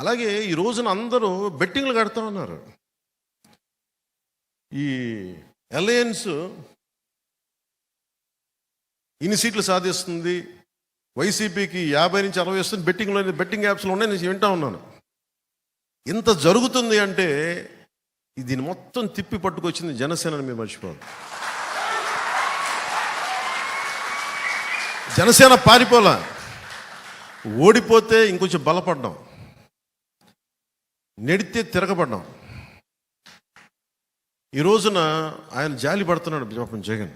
అలాగే ఈ రోజున అందరూ బెట్టింగ్లు కడతా ఉన్నారు. ఈ అలయన్స్ ఇన్ని సీట్లు సాధిస్తుంది వైసీపీకి యాభై నుంచి అరవై వస్తుంది బెట్టింగ్లో బెట్టింగ్ యాప్స్లో ఉన్నాయి నేను వింటా ఉన్నాను. ఇంత జరుగుతుంది అంటే దీన్ని మొత్తం తిప్పి పట్టుకొచ్చింది జనసేనని మీరు మర్చిపోదు జనసేన పారిపోలా. ఓడిపోతే ఇంకొంచెం బలపడ్డాం. నెడితే తిరగబడ్డాం. ఈ రోజున ఆయన జాలి పడుతున్నాడు పాపం జగన్.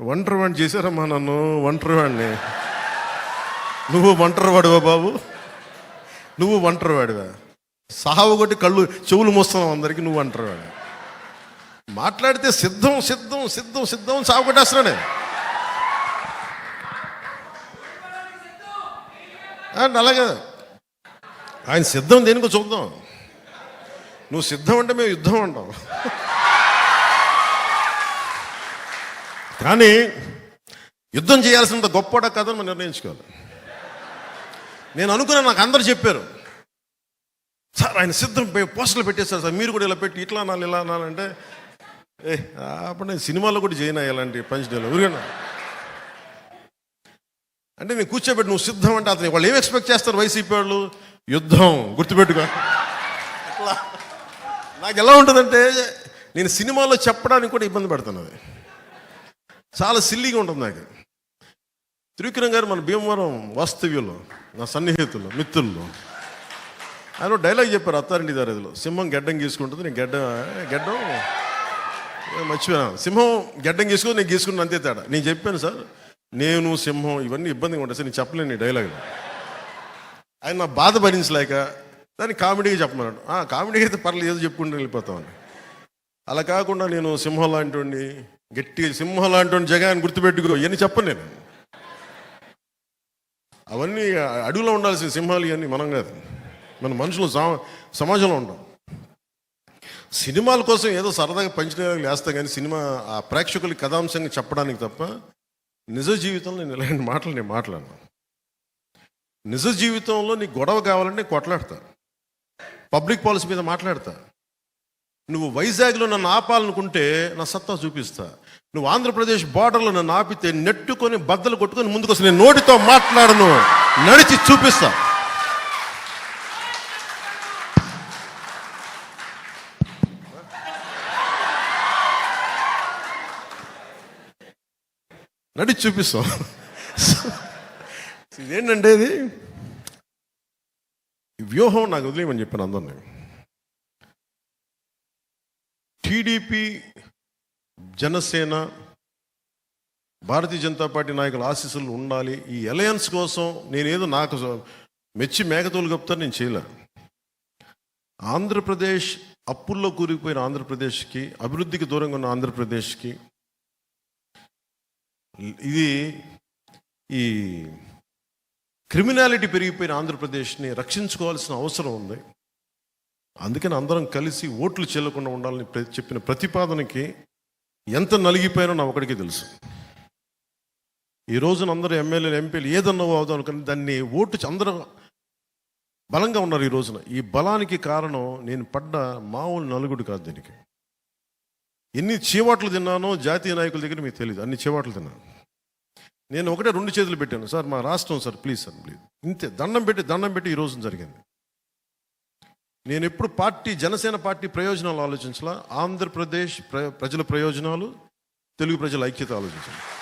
ఒంటరి వాడిని చేశారమ్మా నన్ను ఒంటరి వాడిని. నువ్వు ఒంటరి వాడివా బాబు? నువ్వు ఒంటరి వాడివా? సావు కొట్టి కళ్ళు చెవులు మోస్తున్నావు అందరికి నువ్వు ఒంటరి వాడి మాట్లాడితే సిద్ధం సిద్ధం సిద్ధం సిద్ధం సాగు కొట్టేస్తున్నాడే. అలాగే ఆయన సిద్ధం దేనికో చూద్దాం. నువ్వు సిద్ధం అంటే మేము యుద్ధం అంటాం. కానీ యుద్ధం చేయాల్సినంత గొప్పడ కథను మనం నిర్ణయించుకోవాలి. నేను అనుకున్నా నాకు అందరు చెప్పారు. సార్ ఆయన సిద్ధం పోయి పోస్టర్లు పెట్టేశారు సార్. మీరు కూడా ఇలా పెట్టి ఇట్లా అనాలి ఇలా అనాలంటే ఏ అప్పుడు నేను సినిమాలో కూడా చేయను ఇలాంటి పంచడేలు ఊరికన్నా అంటే నేను కూర్చోబెట్టి నువ్వు సిద్ధం అంటే అతను వాళ్ళు ఏం ఎక్స్పెక్ట్ చేస్తారు వైసీపీ వాళ్ళు? యుద్ధం గుర్తుపెట్టుకో. అట్లా. నాకు ఎలా ఉంటుందంటే నేను సినిమాలో చెప్పడానికి కూడా ఇబ్బంది పడుతున్నది. చాలా సిల్లీగా ఉంటుంది నాకు. త్రివిక్రమ్ గారు మన భీమవరం వాస్తవ్యంలో నా సన్నిహితులు మిత్రులు. ఆయన డైలాగ్ చెప్పారు అత్తారింటి దారిలో సింహం గెడ్డం గీసుకుంటుంది నేను గెడ్డ గెడ్డం? మర్చిపోయాను. సింహం గెడ్డం గీసుకుని నేను గీసుకున్నాను అంతే తేడా. నేను చెప్పాను సార్ నేను సింహం ఇవన్నీ ఇబ్బందిగా ఉంటాయి. సార్ నేను చెప్పలేను డైలాగ్ ఆయన నా బాధ భరించలేక దాన్ని కామెడీగా చెప్పమన్నాడు. ఆ కామెడీగా అయితే పర్లేదు ఏదో చెప్పుకుంటూ వెళ్ళిపోతామని అలా కాకుండా నేను సింహం లాంటి గట్టి సింహం లాంటి జగన్ గుర్తుపెట్టుకో ఇవన్నీ చెప్పను నేను. అవన్నీ అడవిలో ఉండాల్సిన సింహాలు ఇవన్నీ మనం కాదు. మన మనుషులు సమాజంలో ఉంటాం. సినిమాల కోసం ఏదో సరదాగా పంచిన వేస్తాం కానీ సినిమా ఆ ప్రేక్షకులకి కథాంశంగా చెప్పడానికి తప్ప నిజ జీవితంలో నేను ఇలాంటి మాటలు నేను మాట్లాడను. నిజ జీవితంలో నీకు గొడవ కావాలంటే నేను కొట్లాడతా. పబ్లిక్ పాలసీ మీద మాట్లాడతా. నువ్వు వైజాగ్లో నన్ను ఆపాలనుకుంటే నా సత్తా చూపిస్తా. నువ్వు ఆంధ్రప్రదేశ్ బార్డర్లో నన్ను ఆపితే నెట్టుకొని బద్దలు కొట్టుకొని ముందుకు నేను నోటితో మాట్లాడను. నడిచి చూపిస్తా. నడిచి చూపిస్తాం. ఇదేంటంటే ఇది? వ్యూహం నాకు వదిలేయమని చెప్పాను అందరినీ. టీడీపీ జనసేన భారతీయ జనతా పార్టీ నాయకుల ఆశీస్సులు ఉండాలి. ఈ అలయన్స్ కోసం నేనేదో నాకు మెచ్చి మేకతోలు కప్తాను నేను చేయలే. ఆంధ్రప్రదేశ్ అప్పుల్లో కూరుకుపోయిన ఆంధ్రప్రదేశ్కి అభివృద్ధికి దూరంగా ఉన్న ఆంధ్రప్రదేశ్కి ఇది ఈ క్రిమినాలిటీ పెరిగిపోయిన ఆంధ్రప్రదేశ్ని రక్షించుకోవాల్సిన అవసరం ఉంది. అందుకని అందరం కలిసి ఓట్లు చెల్లకుండా ఉండాలని చెప్పిన ప్రతిపాదనకి ఎంత నలిగిపోయానో నా ఒకడికి తెలుసు. ఈ రోజున అందరూ ఎమ్మెల్యేలు ఎంపీలు ఏదన్నా అవుదాం అనుకుని దాన్ని ఓటు అందరూ బలంగా ఉన్నారు ఈ రోజున. ఈ బలానికి కారణం నేను పడ్డ మామూలు నలుగుడు కాదు దీనికి. ఎన్ని చీవాట్లు తిన్నానో జాతీయ నాయకుల దగ్గర మీకు తెలియదు అన్ని చీవాట్లు తిన్నాను. నేను ఒకటే రెండు చేతులు పెట్టాను. సార్ మా రాష్ట్రం సార్ ప్లీజ్ సార్ ప్లీజ్. ఇంతే దండం పెట్టి దండం పెట్టి ఈ రోజున జరిగింది. నేను ఎప్పుడు పార్టీ జనసేన పార్టీ ప్రయోజనాలు ఆలోచించాల. ఆంధ్రప్రదేశ్ ప్ర ప్రజల ప్రయోజనాలు తెలుగు ప్రజల ఐక్యత ఆలోచించాను